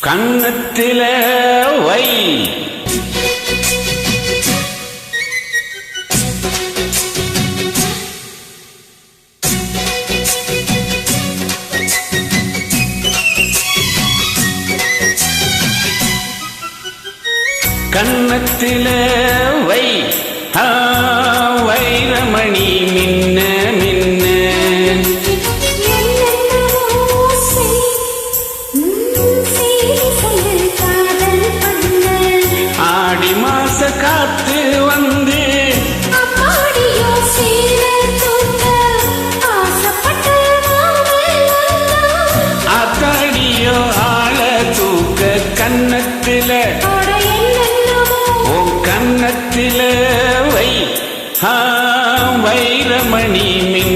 கன்னத்தில வை. கண்ணத்திலே வை. வைரமணி மின்ன மின்ன. ஆடி மாச காத்து வந்து. அத்தடியோ ஆ, வைரமணி மின்ன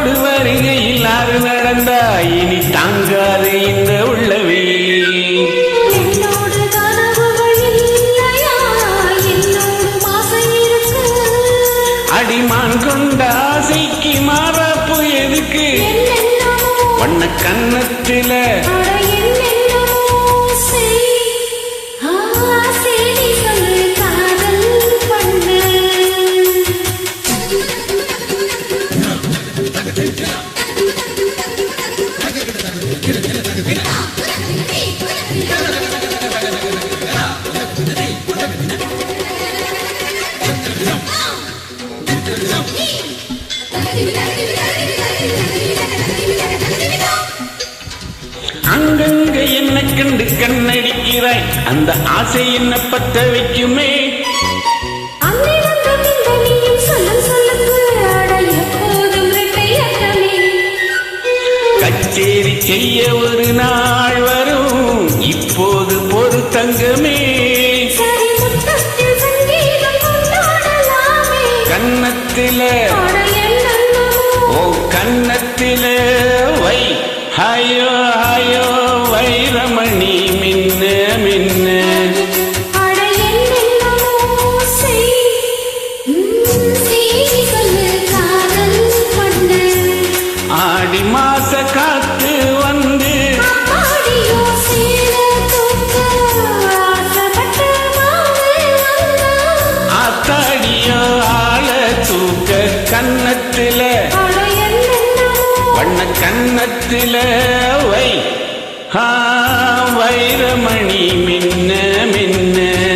தாளத்தோடு வருகையில் ஆறு நடந்தா இனி தாங்காது இந்த உள்ளவே. அடிமான் கொண்ட ஆசைக்கு மாறாப்பு எதுக்கு? வண்ண கன்னத்தில அங்கங்க என்ன கண்டு கண்ணடிக்கிறாய் அந்த ஆசை என்ன பத்த வைக்குமே. கச்சேரி செய்ய ஒரு நாள் கன்னத்தில ஓ கன்னத்தில வை. ஹயோ ஹயோ வைரமணி மின்ன மின்ன. ஆடி மாச காத்து தூக்க கன்னத்தில வண்ண கன்னத்தில வை. ஹா வைரமணி மின்ன மின்ன.